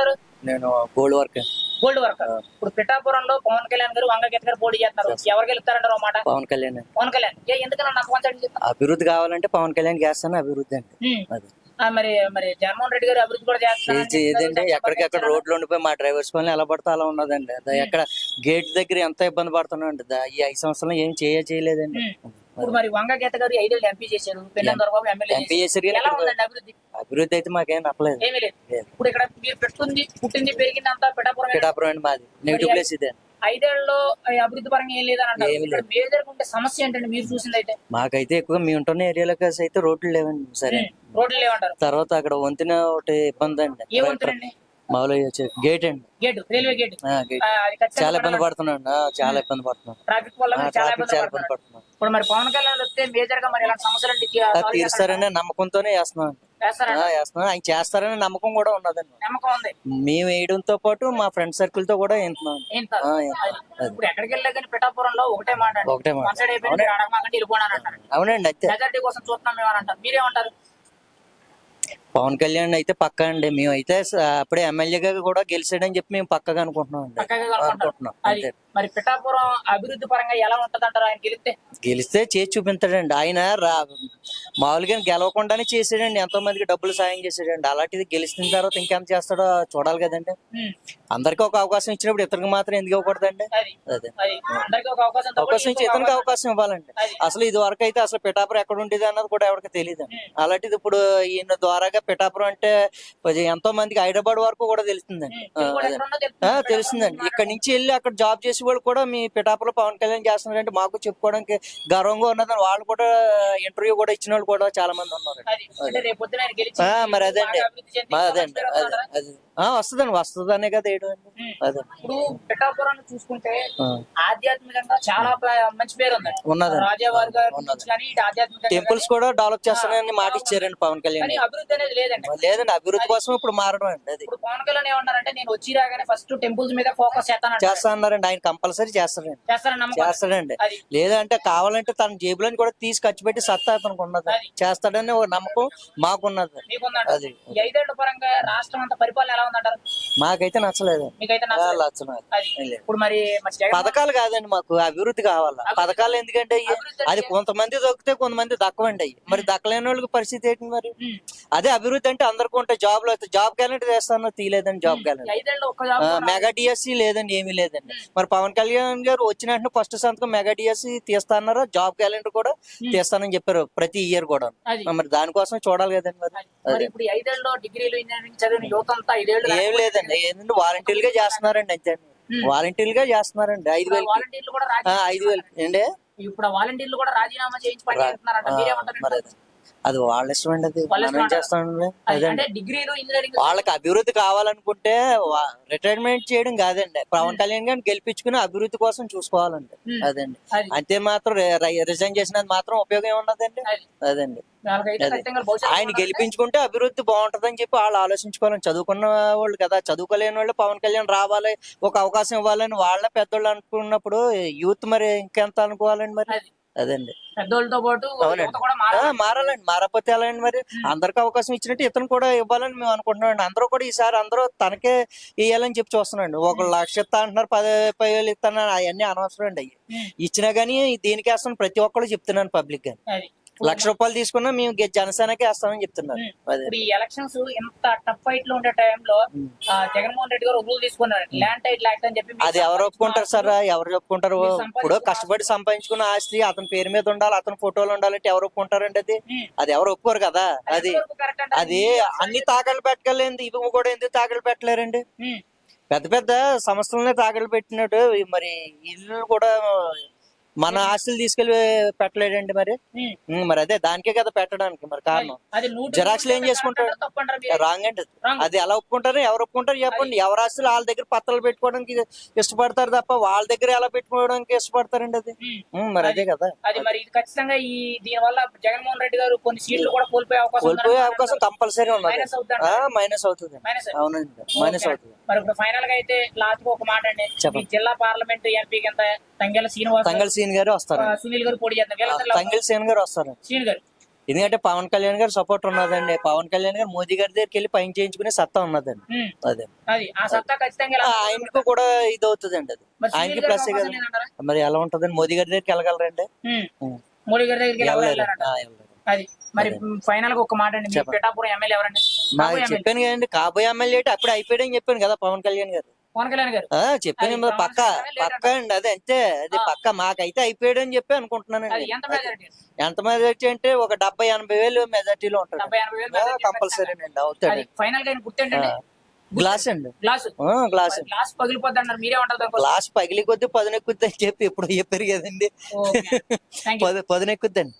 చేస్తుంటారు నేను gold work. Gold work. ఇప్పుడు పిఠాపురంలో పవన్ కళ్యాణ్ గారు వంగ గీత గారు పోటీ చేస్తున్నారు ఎవరు గెలుస్తారంటారు మాట? పవన్ కళ్యాణ్. అండి. పవన్ కళ్యాణ్. ఏ ఎందుకన్నా చెప్పండి అభివృద్ధి కావాలంటే పవన్ కళ్యాణ్ చేస్తాను అభివృద్ధి అండి. అది. ఆ, మరి మరి జగన్మోహన్ రెడ్డి గారు అభివృద్ధి కూడా చేస్తున్నారు ఇది ఏదండి ఎక్కడికెక్కడ రోడ్లు ఉండిపోయి మా డ్రైవర్స్ పనులు ఎలా పడితే అలా ఉన్నదండి. ఎక్కడ గేట్ దగ్గర ఎంత ఇబ్బంది పడుతున్నాండి దా- ఈ ఐదు సంవత్సరాలు ఏం చేయ చేయలేదండి. ఇప్పుడు మరి వంగ గీత గారు ఐదేళ్ళు ఎంపీ చేశారు. పెళ్ళందరూ బాబు ఎమ్మెల్యే ఎంపీ చేశారు. కానీ ఎలా ఇక్కడ ఉందండి అభివృద్ధి? అభివృద్ధి అయితే మాకేం నప్పలేదు. ఏమీ లేదు. ఇప్పుడు ఇక్కడ మీరు పెట్టుకుంది పుట్టింది పెరిగింది అంతా పిఠాపురం పిఠాపురం అండి మాది. నెగిటివ్ ప్లేస్ ఇదే. ఐదేళ్ళలో అభివృద్ధి పరంగా ఏం లేదని ఇక్కడ మేజర్ ఉంటే సమస్య ఏంటండి మీరు చూసింది అయితే? మాకైతే ఎక్కువ మేము ఉంటున్న ఏరియాలో అయితే రోడ్లు లేవండి సరే. రోడ్లు లేవంటారు. తర్వాత అక్కడ వంతెన ఒకటి ఇబ్బంది అండి. ఏ మామూలుగా గేట్ అండి. గేట్ రైల్వే గేట్ చాలా ఇబ్బంది పడుతున్నాడు చాలా ఇబ్బంది పడుతున్నాడు. ట్రాఫిక్ వల్ల చాలా ఇబ్బంది పడుతున్నాడు. ఇప్పుడు మరి పవన్ కళ్యాణ్ వస్తే మేజర్గా మరి ఇలాంటి సమస్యలు తీరుస్తారనే నమ్మకంతోనే చేస్తున్నాం చేస్తున్నాం ఆయన చేస్తారనే నమ్మకం కూడా ఉన్నదండి. నమ్మకం ఉంది. మేము వేయడంతో పాటు మా ఫ్రెండ్ సర్కిల్తో కూడా. అది. ఇప్పుడు ఎక్కడికి వెళ్ళా కానీ పిఠాపురంలో ఒకటే మాట. ఒకటే మాట. అవునండి. అయితే మెజార్టీ కోసం చూస్తున్నాం మేము అంటారు. మీరేమంటారు? పవన్ కళ్యాణ్ అయితే పక్కా అండి. మేము అయితే అప్పుడే ఎమ్మెల్యేగా కూడా గెలిచాడని చెప్పి మేము పక్కగా అనుకుంటున్నాం అండి. అనుకుంటున్నాం. అంతే. మరి పిఠాపురం అభివృద్ధి పరంగా ఎలా ఉంటది అంటారు ఆయన? గెలిస్తే? గెలిస్తే చేసి చూపించాడండి. ఆయన రా మామూలుగా గెలవకుండానే చేసాడండి. ఎంతో మందికి డబ్బులు సాయం చేసాడండి. అలాంటిది గెలిచిన తర్వాత ఇంకెంత చేస్తాడో చూడాలి కదండి. ఉమ్, అందరికీ ఒక అవకాశం ఇచ్చినప్పుడు ఇతనికి మాత్రం ఎందుకు ఇవ్వకూడదండి? అది. అదే. అది. అందరికీ ఒక అవకాశం తప్ప అవకాశం ఇచ్చి ఇతనికి అవకాశం- ఇవ్వాలండి. అసలు ఇది వరకు అయితే అసలు పిఠాపురం ఎక్కడ ఉండేది అన్నది కూడా ఎవరికి తెలియదు అలాంటిది ఇప్పుడు ఈయన ద్వారాగా పిఠాపురం అంటే ఎంతో మందికి హైదరాబాద్ వరకు కూడా తెలుస్తుందండి. అదే. తెలుస్తుందండి. ఇక్కడ నుంచి వెళ్ళి అక్కడ జాబ్ చేసే వాళ్ళు కూడా మీ పిఠాపురం పవన్ కళ్యాణ్ చేస్తున్నారంటే మాకు చెప్పుకోవడానికి గర్వంగా ఉన్నదని వాళ్ళు కూడా ఇంటర్వ్యూ కూడా ఇచ్చిన వాళ్ళు కూడా చాలా మంది ఉన్నారు అది. అంటే మరి అదండి. చెంది మా ఇంకా అదే. వస్తుందండి వస్తుందనే కదా వేయడం. అదే. ఇప్పుడు పిఠాపురాన్ని చూసుకుంటే. ఆధ్యాత్మికంగా చాలా మంచి పేరు ఉంది ఉన్నదండి. రాజావారి గారి టెంపుల్స్ కూడా డెవలప్ చేస్తానని మాట ఇచ్చారండి పవన్ కళ్యాణ్ అభివృద్ధి అనేది లేదండి. లేదండి అభివృద్ధి కోసం ఇప్పుడు మారడం అండి అది. ఇప్పుడు పవన్ కళ్యాణ్ ఏమన్నారంటే నేను వచ్చి రాగానే ఫస్ట్ టెంపుల్స్ మీద ఫోకస్ చేస్తానంట చేస్తా అన్నారండి ఆయన కంపల్సరీ చేస్తారండి చేస్తాడండి. లేదంటే కావాలంటే తన జేబులో కూడా తీసి ఖర్చు పెట్టి సత్తా అతనికి ఉన్నది. చేస్తాడని ఒక నమ్మకం మాకున్నది. అది. ఐదేళ్ళ పరంగా రాష్ట్రం అంతా పరిపాలన ఎలా ఉందంటారు మాకైతే నచ్చలేదు. మీకైతే. అది. ఇప్పుడు మరి మరి జగన్ పథకాలు కాదండి మాకు అభివృద్ధి కావాలా? పథకాలు ఎందుకంటే అయ్యి? అది కొంతమంది దొరికితే కొంతమంది దక్కవండి. అయ్యి మరి దక్కలేని వాళ్ళకి పరిస్థితి ఏంటి మరి? ఉమ్. అదే అభివృద్ధి అంటే అందరికీ ఉంటాయి జాబ్లో జాబ్ గ్యారెంటీ చేస్తాను తీయలేదండి జాబ్ గ్యారెంటీ ఐదేళ్ళు ఒక్క జాబ్ కూడా మెగా డిఎస్సి లేదండి ఏమీ లేదండి. మరి పవన్ కళ్యాణ్ గారు వచ్చిన వెంటనే ఫస్ట్ సంతకం మెగా డిఎస్సి తీస్తా అన్నారు జాబ్ క్యాలెండర్ కూడా తీస్తానని చెప్పారు ప్రతి ఇయర్ కూడా అది. మరి దానికోసం చూడాలి కదండి మరి. ఇప్పుడు ఈ ఐదేళ్ళలో డిగ్రీలు ఇంజనీరింగ్ చదివిన యువత అంతా ఏం లేదండి. ఏంటంటే వాలంటీర్గా చేస్తున్నారండి అంతే వాలంటీర్గా చేస్తున్నారండి. ఐదు వేలు వాలంటీర్లు ఐదు వేలు ఏంటి? ఇప్పుడు వాలంటీర్లు కూడా రాజీనామా చేయించి పని చేస్తున్నారంట. ఆ, మీరేమంటారు మరి అది. వాళ్ళ ఇష్టం అండి అది. మనం? చేస్తామండి డిగ్రీలు ఇంజనీరింగ్ వాళ్ళకి అభివృద్ధి కావాలనుకుంటే రిటైర్మెంట్ చేయడం కాదండి. పవన్ కళ్యాణ్ గారిని గెలిపించుకుని అభివృద్ధి కోసం చూసుకోవాలండి. అదండి. అది. అంతే మాత్రం రిజైన్ చేసినది మాత్రం ఉపయోగం ఏమున్నదండి అది. అదండి. ఆయన గెలిపించుకుంటే అభివృద్ధి బాగుంటదని చెప్పి వాళ్ళు ఆలోచించుకోవాలని చదువుకున్న వాళ్ళు కదా చదువుకోలేని వాళ్ళు పవన్ కళ్యాణ్ రావాలి ఒక అవకాశం ఇవ్వాలని వాళ్ళ పెద్దోళ్ళు అనుకున్నప్పుడు యూత్ మరి ఇంకెంత అనుకోవాలండి మరి. అదండి. పెద్దోళ్ళతో పాటు అవునండి. యువత కూడా ఆ, మారాలి మారాలండి. మారకపోతే ఎలా అండి మరి అందరికి అవకాశం ఇచ్చినట్టు ఇతను కూడా ఇవ్వాలని మేము అనుకుంటున్నాం అండి అందరూ కూడా ఈసారి అందరూ తనకే ఇవ్వాలని చెప్పి చూస్తున్నాండి ఒక లక్ష ఇస్తా అంటున్నారు పది పది వేలు ఇస్తాను అవన్నీ అనవసరం అండి. అయ్యి ఉమ్. ఇచ్చినా గానీ దీనికి వేస్తాను ప్రతి ఒక్కళ్ళు చెప్తున్నాను పబ్లిక్గా అది. లక్ష రూపాయలు తీసుకున్నా మేము జనసేనకే వేస్తామని చెప్తున్నారు. ఇప్పుడు ఈ ఎలక్షన్స్ ఎంత టఫ్ ఫైట్లో ఉండే టైంలో. జగన్మోహన్ రెడ్డి గారు రూల్ తీసుకున్నారు ల్యాండ్ టైట్ యాక్ట్ అని చెప్పి అది ఎవరు ఒప్పుకుంటారు సార్? ఎవరు ఒప్పుకుంటారు? ఇప్పుడు కష్టపడి సంపాదించుకున్న ఆస్తి అతని పేరు మీద ఉండాలి అతని ఫోటోలు ఉండాలంటే ఎవరు ఒప్పుకుంటారండి అది. అది ఎవరు ఒప్పుకోరు కదా? అది? అది అన్ని తాకలు పెట్టగలేదు. ఇవి కూడా ఎందుకు తాకలు పెట్టలేరండి. పెద్ద పెద్ద సంస్థలనే తాకలు పెట్టినట్టు మరి ఇల్లు కూడా మన ఆస్తులు తీసుకెళ్ళి పెట్టలేడండి మరి? మరి అదే దానికే కదా పెట్టడానికి మరి కారణం. జిరాక్స్లు ఏం చేసుకుంటారు? రాంగ్. అండి అది. ఎలా ఒప్పుకుంటారు? ఎవరు ఒప్పుకుంటారు చెప్పండి. ఎవరి ఆస్తులు వాళ్ళ దగ్గర పత్రాలు పెట్టుకోవడానికి ఇష్టపడతారు తప్ప వాళ్ళ దగ్గర ఎలా పెట్టుకోవడానికి ఇష్టపడతారండి అది? మరి అదే కదా. అది మరి ఖచ్చితంగా ఈ దీని వల్ల జగన్మోహన్ రెడ్డి గారు కొన్ని సీట్లు కూడా కోల్పోయే అవకాశం కోల్పోయే అవకాశం కంపల్సరీ ఉన్నది. మైనస్ అవుతుంది మైనస్ అవుతుంది. మైనస్ అవునండి. మైనస్ అవుతుంది. మరి ఇప్పుడు ఫైనల్గా అయితే లాస్ట్ ఒక మాట అండి. జిల్లా పార్లమెంట్ ఎంపీ కింద తంగెల శ్రీనివాస్ తంగల్ సీన్ గారు వస్తారు. సునీల్ గారు పోటీ తంగల్ సీన్ గారు వస్తారు. గారు. ఎందుకంటే పవన్ కళ్యాణ్ గారు సపోర్ట్ ఉన్నదండి. పవన్ కళ్యాణ్ గారు మోదీ గారి దగ్గరికి వెళ్ళి పైన చేయించుకునే సత్తా ఉన్నదండి. అదే. ఆయనకు కూడా ఇది అవుతుందండి అది ఆయనకి ప్లస్? మరి ఎలా ఉంటదండి? మోదీ గారి దగ్గరికి వెళ్ళగలరండి. మోడీ గారి దగ్గరికి. అది. మరి ఫైనల్గా ఒక మాట అండి. పిఠాపురం ఎమ్మెల్యే ఎవరండి. చెప్పాను కదండి కాబోయే ఎమ్మెల్యే అప్పుడు అయిపోయాడని చెప్పాను కదా పవన్ కళ్యాణ్ గారు. పవన్ కళ్యాణ్ గారు. ఆ చెప్పాను పక్క. పక్క అండి అదే అంతే. అది. పక్క మాకైతే అయిపోయాడు అని చెప్పి అది అనుకుంటున్నానండి ఎంత మెజారిటీ అంటే ఒక డెబ్బై ఎనభై వేలు మెజార్టీలో ఉంటాడు. కంపల్సరీ అండి అవుతాడు. ఫైనల్గా ఆయన గుర్తేంటండి? గ్లాస్ అండి. గ్లాసు గ్లాస్ పగిలిపోద్ది అన్నారు. మీరే ఉంటారు దానికోసం గ్లాస్ పగిలి కొద్ది పదునెక్కుద్ది అని చెప్పి ఇప్పుడు చెప్పారు కదండి. పదునెక్కుద్దండి.